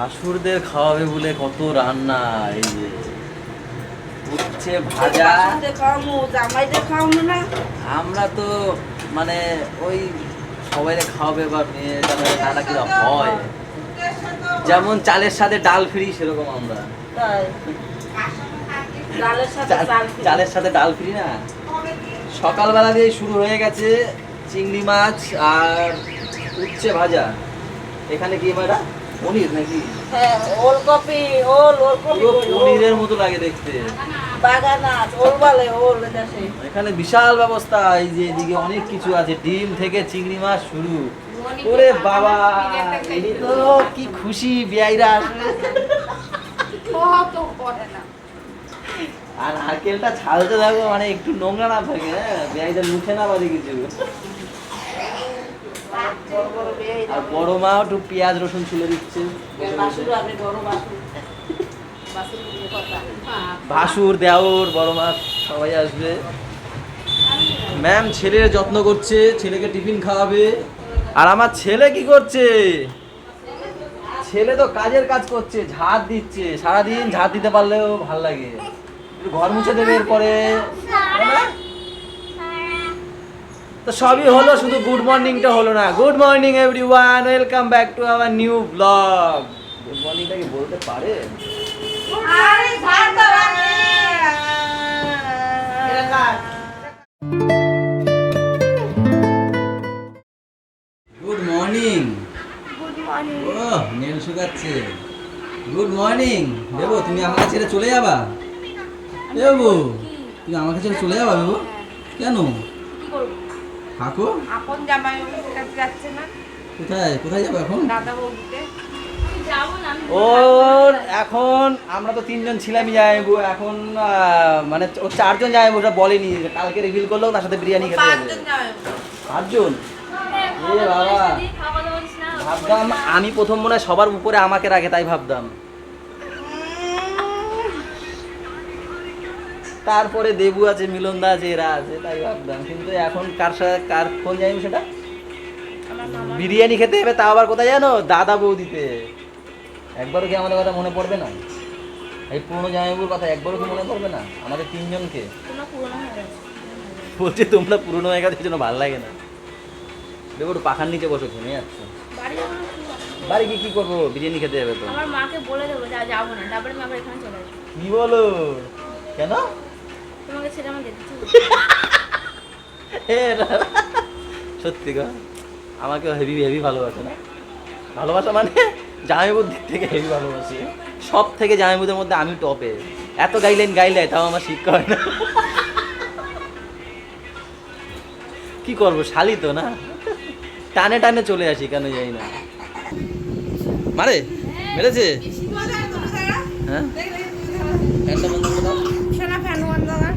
ভাসুরদের খাওয়াবে বলে কত রান্না এই যে। উচ্ছে ভাজা। আমরা তো মানে ওই সবাইকে খাওয়াবে বা মেয়ে টাটা কীরকম হয়। যেমন চালের সাথে ডাল ফ্রি সেরকম আমরা। চালের সাথে ডাল ফ্রি না? সকালবেলা দিয়ে শুরু হয়ে গেছে চিংড়ি মাছ আর উচ্ছে ভাজা। এখানে কি এটা পনির নাকি? হ্যাঁ ওলকপি ওল পুরো। পনিরের মতো লাগে দেখতে। এখানে বিশাল ব্যবস্থা এই যে এদিকে অনেক কিছু আছে ডিম থেকে চিংড়ি মাছ শুরু। ওরে বাবা তো কি খুশি বিয়াইরা আসবে আর নারকেলটা ছালতে থাকো মানে একটু নোংরা না থাকে হ্যাঁ? বিয়াইটা মুখে না বাজে কিছু। আর বড় মা একটু পেঁয়াজ রসুন ছুলে দিচ্ছে। ভাসুর দেওর বড় মা সবাই আসবে। ম্যাম ছেলের যত্ন করছে ছেলেকে টিফিন খাওয়াবে। আর আমার ছেলে কি করছে? ছেলে তো কাজের কাজ করছে ঝাড় দিচ্ছে। সারাদিন ঝাড় দিতে পারলেও ভালো লাগে। ঘর মুছে দেবে এরপরে? তো সবই হলো শুধু গুড মর্নিংটা হলো না। Good morning everyone welcome back to our new blog good মর্নিংটা কি বলতে পারে? গুড মর্নিং ও নেল শুকাচ্ছে। গুড মর্নিং দেবো তুমি আমাকে ছেড়ে চলে যাবা? দেবো তুমি আমাকে ছেড়ে চলে যাবা দেবো? কেন? কি করব থাকো আপন জামাই কাছে যাচ্ছে না। কোথায়? কোথায় যাব এখন? দাদা বৌদিতে ওর এখন আমরা তো তিনজন ছিলামই যাইবো এখন মানে ও চারজন যাইবো ওটা বলেনি কালকে রিভিল করল তার সাথে বিরিয়ানি খেতে যাবে পাঁচজন পাঁচজন? এ বাবা। ভাবতাম আমি প্রথম মনে হয় সবার উপরে আমাকে রাখে তাই ভাবতাম। তারপরে দেবু আছে মিলন দা আছে এরা আছে তাই ভাবতাম কিন্তু এখন কার সাথে কার ফোন যাইব সেটা? বিরিয়ানি খেতে হবে তা আবার কোথায় জানো? দাদা বৌদিতে। একবারও কি আমাদের কথা মনে পড়বে না? এই পুরনো জামাইবুর কথা একবারও কি মনে পড়বে না? আমাদের তিনজনকে। বলছে তোমরা পুরনো হয়ে গেছে জন্য ভালো লাগে না। দেখো একটু পাখার নিচে বসো ঘুমিয়ে যাচ্ছ। বাড়ি কি করব? গিয়ে কি করব? বিরিয়ানি খেতে যাবে তো। আমার মাকে বলে দেবো যাব না। তারপরে আমি আবার এখানে চলে আসব। কি বলো? কেন? তোমাকে ছেড়ে আমার যেতে ইচ্ছে সত্যি গো আমাকে হেভি হেভি ভালোবাসে না। ভালোবাসা মানে জামাইবুর দিক থেকে হেভি ভালোবাসি। সব থেকে জামাইবুদের মধ্যে আমি টপে এত গাইলেন গাইলে তাও আমার শিক্ষা হয় না। কি করব শালি তো না। টানে টানে চলে আসি কেন যাই না। মারে মেরেছে? হ্যাঁ ফ্যানটা বন্ধ করে দাও। সোনা ফ্যান ওয়ান দাদা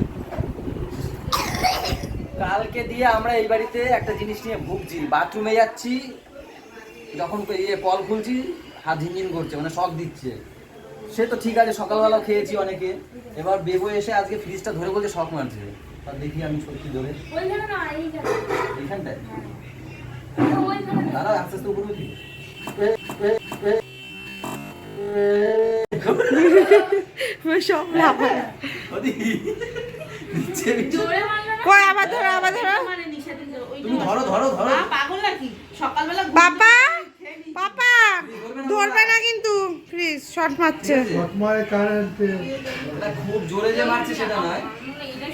কালকে দিয়ে আমরা এই বাড়িতে একটা জিনিস নিয়ে ভুগছি। বাথরুমে যাচ্ছি যখন ইয়ে কল খুলছি হাত ঝিনঝিন করছে মানে শখ দিচ্ছে। সে তো ঠিক আছে সকালবেলা খেয়েছি অনেকে। এবার বেবো এসে আজকে ফ্রিজটা ধরে বলছে শখ মারছে। আর দেখি আমি সত্যি ধরে। এইখানটায়? দাঁড়া আস্তে আস্তে উপরে উঠি। এ, এ, এ, এ, সব লাভ কই আবার ধরো আবার ধরো। মানে তুমি ধরো ধরো ধরো। পাগল নাকি? সকালবেলা পাপা পাপা ধরবে না কিন্তু প্লিজ শর্ট মারছে। মারে কারেন্টে এটা খুব জোরে যে মারছে সেটা নয়।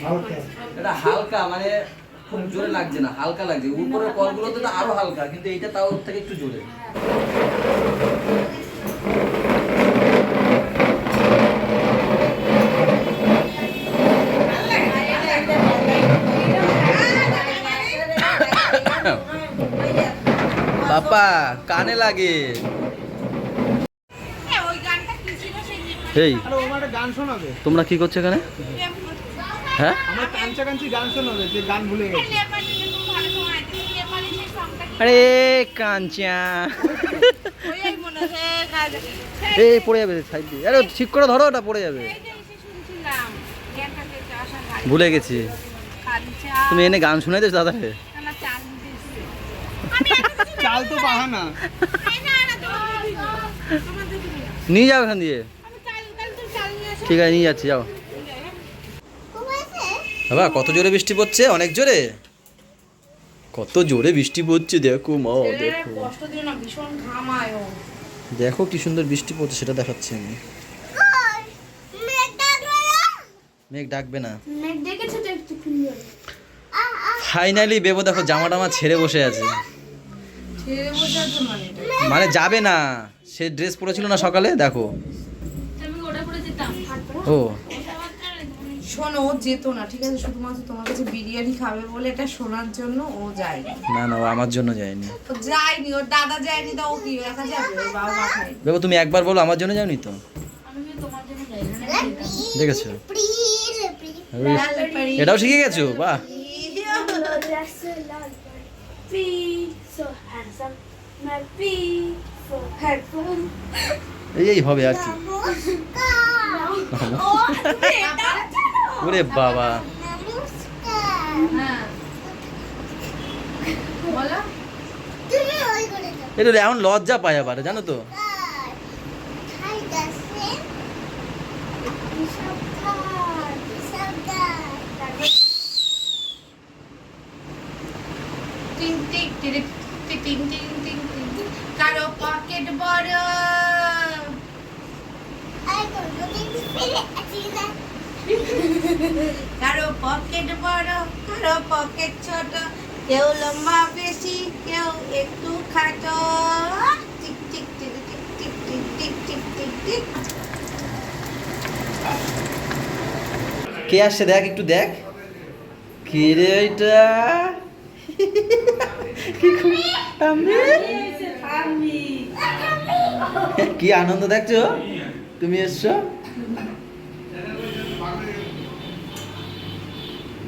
হালকা। এটা হালকা মানে খুব জোরে লাগছে না হালকা লাগছে। উপরের কলগুলোতে তো আরও হালকা কিন্তু এইটা তাও থেকে একটু জোরে। বাবা কানে লাগে। এই তোমরা কি করছ এখানে? হ্যাঁ? আমার কাঞ্চা কাঞ্চি গান শোনাবে যে গান ভুলে আরে কাঞ্চা। এই পড়ে যাবে সাইড দিয়ে। আরে ঠিক করে ধরো ওটা পড়ে যাবে। ভুলে গেছি। তুমি এনে গান শুনে দিস দাদাকে চাল তো বাহানা। নিয়ে যাও এখান দিয়ে। ঠিক আছে নিয়ে যাচ্ছি যাও। বাবা কত জোরে বৃষ্টি পড়ছে? অনেক জোরে? কত জোরে বৃষ্টি পড়ছে দেখো মা দেখো। কষ্ট দিও না ভীষণ ঘামায় ও দেখো কি সুন্দর বৃষ্টি পড়ছে সেটা দেখাচ্ছি আমি। মেঘ ডাকবে না। মেঘ দেখেছ তো একটু ক্লিয়ার ফাইনালি বেবো দেখো জামা টামা ছেড়ে বসে আছে। মানে মানে যাবে না সে ড্রেস পরেছিল না সকালে দেখো ও শোনো ও যেত না ঠিক আছে শুধুমাত্র তোমার কাছে বিরিয়ানি খাবে বলে এটা শোনার জন্য ও যায় না না ও আমার জন্য যায়নি ও যায়নি ওর দাদা যায়নি তো ও কি একা যাবে ওর বাবা পাঠায় বেবো তুমি একবার বলো আমার জন্য যাওনি তো। দেখেছ এটাও শিখে গেছো বাহ so handsome, my feet so handsome. এই এই হবে আর কি। ওরে বাবা। এটা এখন লজ্জা পায় আবার জানো তো? টিং টিং টিং টিং টিং টিং টিং কারও পকেট বড়। কারও পকেট বড়, কারও পকেট ছোট। কেউ লম্বা বেশি, কেউ একটু খাটো। Tick tick tick tick tick tick tick tick tick tick. কে আসছে দেখ একটু দেখ। কে রে এটা? কি আমি। কি আনন্দ দেখছ? তুমি এসছো?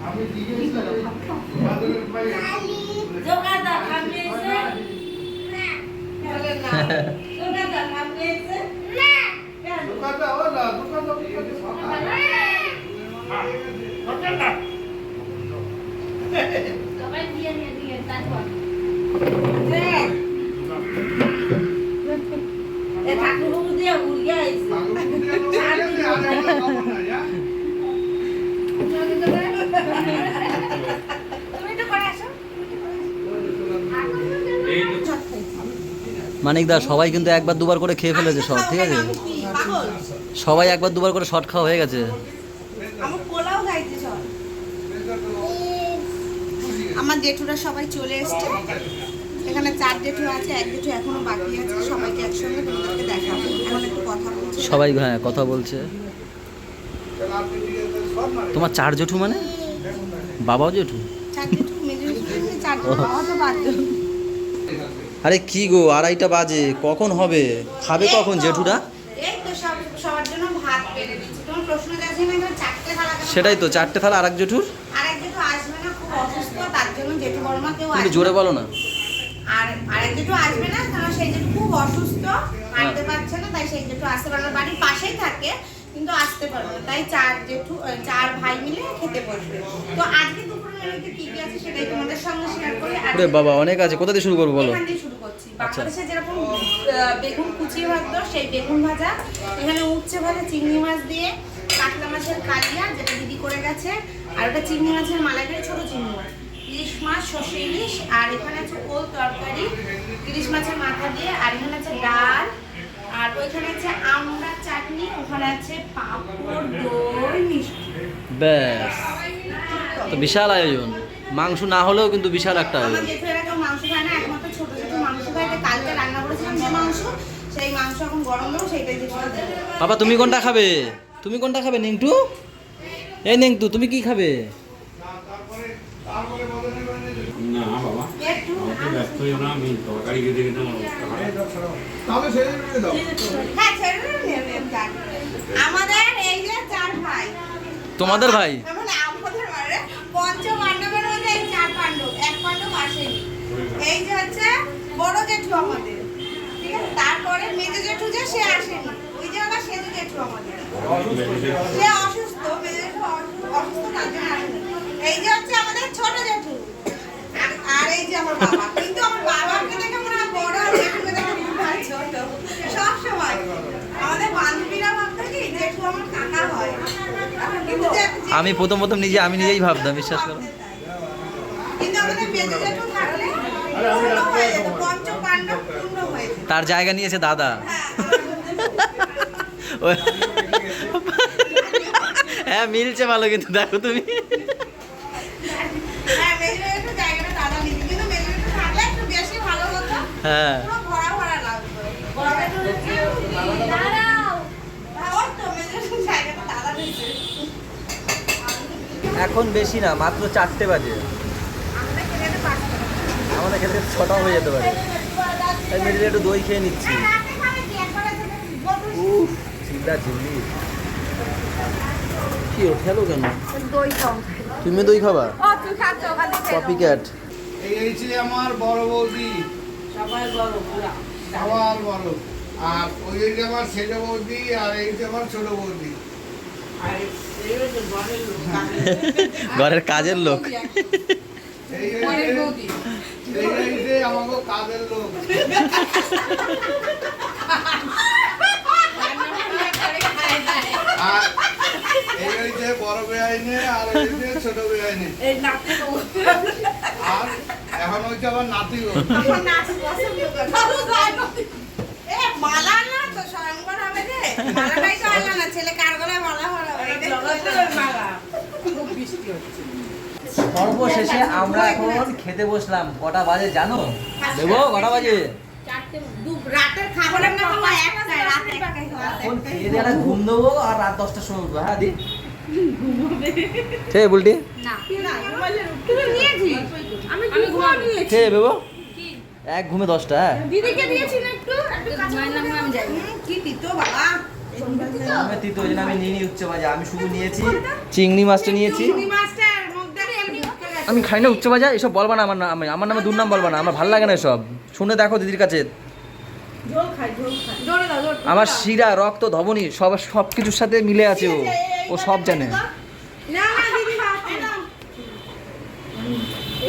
আমি জিজ্ঞেস মানিকদা সবাই কিন্তু একবার দুবার করে খেয়ে ফেলেছে সব, ঠিক আছে? সবাই একবার দুবার করে শর্ট খাওয়া হয়ে গেছে। আমার জেঠুরা সবাই চলে এসছে। এখানে চার জেঠু আছে এক জেঠু এখনও বাকি আছে সবাইকে একসঙ্গে তোমাদেরকে দেখাবো। এখন একটু কথা বলছি। সবাই হ্যাঁ কথা বলছে। তোমার চার জেঠু মানে? বাবাও জেঠু? চার জেঠু চার জেঠু বাবা তো পাঁচজন আরে কি গো আড়াইটা বাজে কখন হবে? খাবে কখন জেঠুরা? সেটাই তো চারটে থালা আর এক জেঠুর আর এক জেঠু আসবে না খুব অসুস্থ তার জন্য জেঠু আসবে। জোরে বলো না। আর আরেক জেঠু আসবে না কারণ সেই জেঠু খুব অসুস্থ হাঁটতে পারছে না তাই সেই জেঠু আসতে পারবে না। বাড়ির পাশেই থাকে কিন্তু আসতে পারবে না। তাই চার জেঠু চার ভাই মিলে খেতে বসবে। তো আজকে দুপুরে মেনুতে কি কি আছে সেটাই তোমাদের সঙ্গে শেয়ার করি। আর বাবা অনেক আছে। কোথা দিয়ে শুরু করব বলো? এখান দিয়ে শুরু করছি। আচ্ছা। বাংলাদেশে যেরকম বেগুন কুচি ভাজতো সেই বেগুন ভাজা। এখানে উচ্ছে ভাজা চিংড়ি মাছ দিয়ে কাতলা মাছের কালিয়া যেটা দিদি করে গেছে। আর ওটা চিংড়ি মাছের মালাইকারি ছোট চিংড়ি মাছ। ইলিশ মাছ সর্ষে ইলিশ আর এখানে আছে ওল তরকারি ইলিশ মাছের মাথা দিয়ে আর এখানে আছে ডাল আর ওইখানে আছে আমড়া চাটনি ওখানে আছে পাঁপড় দই মিষ্টি। ব্যাস। তো বিশাল আয়োজন। মাংস না হলেও কিন্তু বিশাল একটা আমার আয়োজন মাংস খায় না একমাত্র ছোট ছোট মাংস খায় কালকে রান্না করেছিলাম যে মাংস সেই মাংস এখন গরম দেবো সেইটাই বাবা তুমি কোনটা খাবে? তুমি কোনটা খাবে নেংটু? এই নেংটু তুমি কি খাবে না বাবা একটু আমাকে ব্যস্ত হইও না আমি তরকারি খেতে খেতে আমার অবস্থা খারাপ তাহলে ছেড়ে দিলে দাও। হ্যাঁ ছেড়ে যাক। আমাদের এই যে চার ভাই। তোমাদের ভাই? মানে আমাদের মানে পঞ্চ পাণ্ডবের মধ্যে এই চার পাণ্ডব এক পাণ্ডব আসেনি। এই যে হচ্ছে বড় জেঠু আমাদের। ঠিক আছে? তারপরে মেজো জেঠু যে সে আসেনি। ওই যে আবার সেজো জেঠু আমাদের। সে অসুস্থ মেজো জেঠু অসুস্থ তার জন্য আসেনি। এই যে হচ্ছে আমাদের ছোট জেঠু আর- আর এই যে আমার বাবা কিন্তু আমার বাবাকে দেখে মনে হয় বড় আর জেঠুকে দেখে মনে হয় ছোট সব সময় কিন্তু যে- যে- আমি প্রথম প্রথম নিজে আমি নিজেই ভাবতাম বিশ্বাস করো। তার জায়গা নিয়েছে দাদা। হ্যাঁ মিলছে ভালো কিন্তু দেখো তুমি। হ্যাঁ মেজর একটু জায়গাটা দাদা এখন বেশি না মাত্র চারটে বাজে। আমাদের খেতে ছটা হয়ে যেতে পারে। তাই মিডিলে একটু দই খেয়ে নিচ্ছি। রাতে খাবে কি কি ওঠালো কেন? দই খাও। তুমি দই খাবা? ও তুই কপি ক্যাট। এই হচ্ছে আমার বড় বৌদি। সবাই বড় সবার বড়। আর ওই আমার ছেলে বৌদি আর এই হচ্ছে আমার ছোট বৌদি। ঘরের কাজের লোক। বড় বেআইনে আর ছোট বেআইনে এই নাতে আর এখন হচ্ছে নাতি মালা না তো স্বয়ংবর হবে। মালাটাই তো আনলা না ছেলে কার গলায় মালা পরাবে মালা। খুব বৃষ্টি হচ্ছে। সর্বশেষে আমরা এখন খেতে বসলাম। কটা বাজে জানো? দেবো কটা বাজে? ঘুম দেবো আর রাত দশটার সময় উঠবো হ্যাঁ দি? ঠিক বুলটি? না। না তুমি নিয়েছিস আমি ঘুমো নিয়েছি খেয়ে বেবো কি এক ঘুমে দশটা হ্যাঁ? দিদিকে দিয়েছি না একটু একটু কাঁচা নামে আমি যাই কি দিত বাবা? আমি তিতো ওই জন্য আমি নিয়ে উচ্চ বাজে আমি শুধু নিয়েছি চিংড়ি মাছটা নিয়েছি। আমি খাই না উচ্চ বাজা এসব বলবা না আমার নাম আমার নামে দুর্নাম বলবা না আমার ভালো লাগে না এসব। শুনে দেখো দিদির কাছে। জোরে দাও জোরে। আমার শিরা রক্ত ধবনী সব সব কিছুর সাথে মিলে আছে ও। ও সব জানে না না দিদি ভাত দাও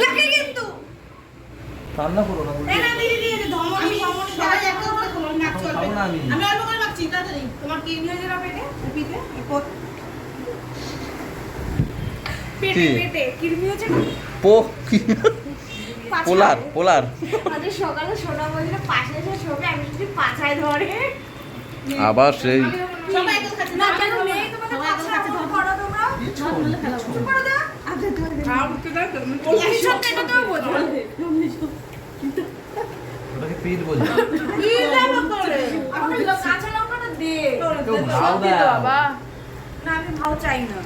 লাগে কিন্তু রান্না করো না এই না দিদি দিয়েছে ধমনি ধমনি সবাই একটা করে তোমার নাচ চলবে। খাব না আমি। আমি অল্প করে মাছ চিন্তা নেই তোমার কি নিয়ে যাবে পেটে পিঠে পেটে পেটে কিরমি হচ্ছে না? পো পোলার পোলার। আজ সকালে সোনা বলছিল পাশে এসে শোবে আমি যদি পাছায় ধরে। আবার সেই। সবাই একদম খাচ্ছে। না কেন নেই তোমাদের পাছায় ধরো। তোমরা ওটাকে পিট বলি। কি যাব করে আমার লোক কাঁচা লঙ্কাটা দে কেউ না আমি ভাও চাই না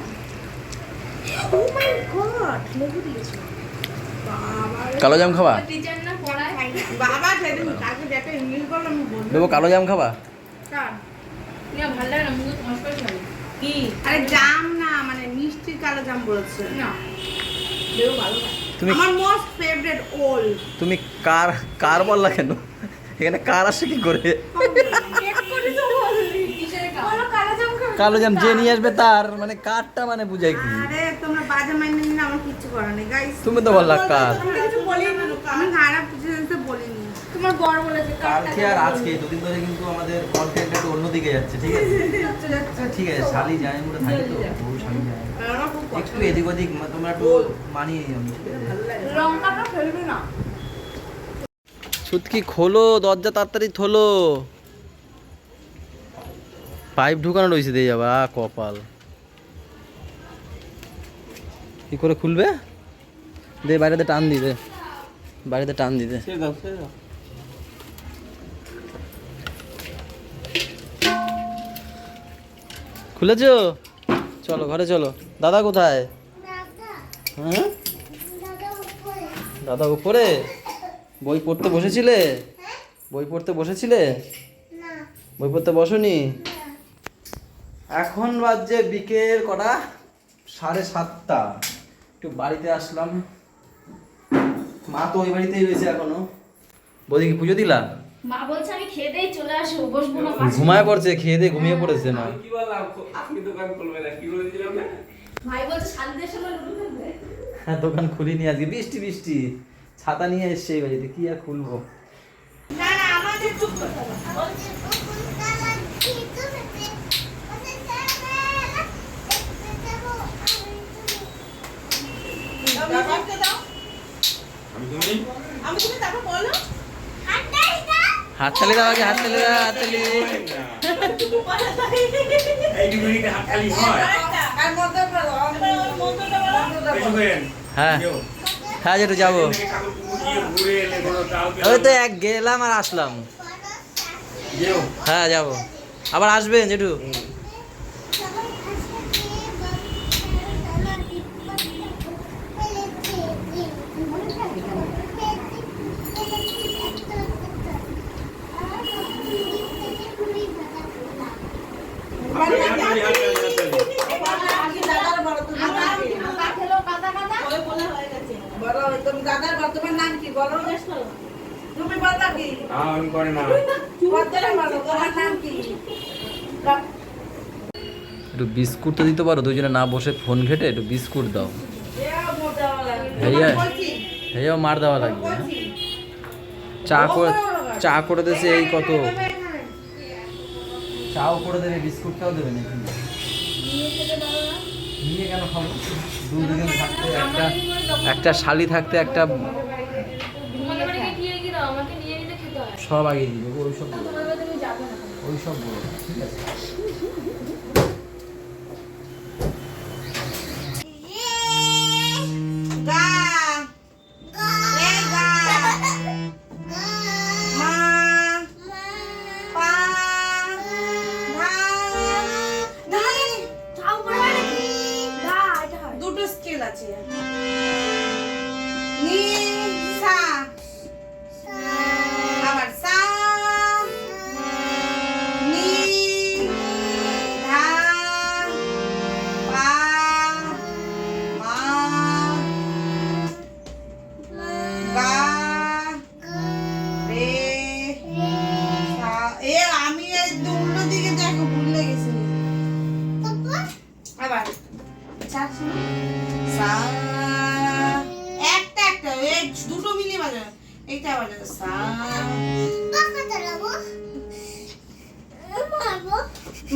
ও মাই গড লেবু দিয়েছ কালো জাম খাবা? টিচার না পড়ায় বাবা সেদিন কালকে যেটা ইংলিশ বললাম আমি বলব দেবো কালো জাম খাবা? কি? আরে জাম না মানে মিষ্টি কালো জাম বলছে। না। তুমি আমার মোস্ট ফেভারিট ওল। তুমি কার কার বললা কেন? এখানে কার আসে কি করে? কালো জাম খাবে কালো জাম যে নিয়ে আসবে তার মানে কারটা মানে বুঝাই কি? আরে তোমরা বাজে মাইন্ড নিলে আমার কিচ্ছু করার নেই গাইস তুমি তো বললা কার। আমি কিছু খারাপ কিছু জিনিস বলিনি। তোমার বড় বলেছে কালকে আর আজকে দুদিন ধরে কিন্তু আমাদের কন্টেন্ট একটু অন্যদিকে যাচ্ছে ঠিক আছে? ঠিক আছে শালি যায় মোটা থাকে তো শালি যায়। একটু এদিক ওদিক তোমরা একটু মানিয়ে নিও লঙ্কাটা ফেলবি না। ছুটকি খোলো দরজা তাড়াতাড়ি থলো পাইপ ঢুকানো রয়েছে দিয়ে যাবা কপাল। কি করে খুলবে? দে বাইরেতে টান দি দে। বাইরেতে টান দি দে। খুলেছো? চলো ঘরে চলো। দাদা কোথায়? হ্যাঁ? দাদা উপরে। বই পড়তে বসেছিলে? বই পড়তে বসেছিলে? বই পড়তে বসনি? এখন বাজছে বিকেল কটা? সাড়ে সাতটা। একটু বাড়িতে আসলাম। মা তো ওই বাড়িতেই রয়েছে এখনও। বৌদি কি পুজো দিলা? মা বলছে আমি খেয়ে দেই চলে আসব বসবো না পাশে। ঘুমায় পড়ছে খেয়ে দিয়ে ঘুমিয়ে পড়েছে মা। কি বললাম আপনি দোকান খুলবে না কি বলেছিলাম না? ভাই বলছে সময় খেলবে? হ্যাঁ দোকান খুলিনি আজকে। বৃষ্টি বৃষ্টি। ছাতা নিয়ে এসছে এই বাড়িতে কি আর খুলবো? না না আমাদের চুপ করতে হবে। আমি তুমি? আমি তুমি তারপর বলো। হাততালি দাও আগে হাততালি দাও হাততালি এইটুকুনি হাততালি হয়। হ্যাঁ যেটু যাব। ওই তো এক গেলাম আর আসলাম। হ্যাঁ যাব। আবার আসবেন জেঠু হাততালি হাততালি দাদার বলো তোমার নাম কি? ওই বলে হয়ে গেছে বলো তুমি দাদার বলো তোমার নাম কি বলো তুমি বলো কি? আমি করে না। বলো বলো তোমার নাম কি? একটু বিস্কুট তো দিতে পারো দুজনে না বসে ফোন ঘেটে একটু বিস্কুট দাও। হেয়া মার দেওয়া লাগবে হ্যাঁ? চা করে চা করে দেছে এই কত? চাও করে দেবে বিস্কুটটাও দেবে নাকি? নিয়ে কেন খাব? দুদিন থাকতে একটা একটা শালি থাকতে একটা তোমাদের বাড়ি গিয়ে দিয়ে দাও আমাকে নিয়ে নিতে খেতে হয় সব আগে দিবে ওই সব ওই সব বলো ঠিক আছে?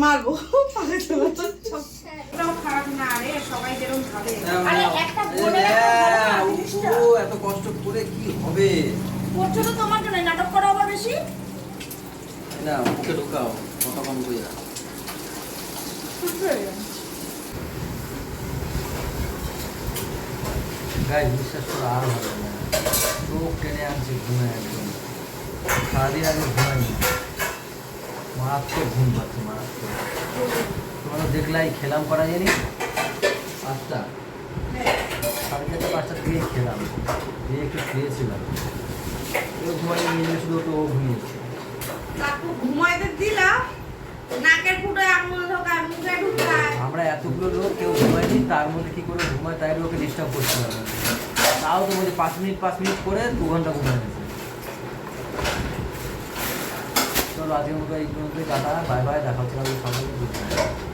মারবো। পায়ে চলো তো এটাও খারাপ না রে সবাই যেরকম ভাবে। আরে একটা বলে এত কষ্ট করে কি হবে? করছ তো তোমার জন্য নাটক করো আবার বেশি। না মুখে ঢোকাও কথা কম করে গায়ে বিশ্বাস করে আর হবে না। চোখ টেনে আনছে ঘুমে একদম। সারাদিন আগে ঘুমাইনি মারাত্মক ঘুম পাচ্ছে মারাত্মক। তোমরা দেখলাই খেলাম করা জানি? পাঁচটা। সাড়ে চারটা পাঁচটা দিয়ে খেলাম। দিয়ে একটু শুয়েছিলাম। কেউ ঘুমাই নিয়ে শুধু তো ও ঘুমিয়েছে ঘুমাইতে দিলা? নাকের ফুটায় আঙুল ঢোকায় মুখে ঢুকায়। আমরা এতগুলো লোক কেউ ঘুমায়নি তার মধ্যে কি করে ঘুমায় তাই ওকে ডিস্টার্ব করতে হবে তাও তো বলছে পাঁচ মিনিট পাঁচ মিনিট করে দু ঘণ্টা ঘুমায় গেছে চলো আজকের মতো এই পর্যন্ত টাটা বাই বাই দেখা হচ্ছে night।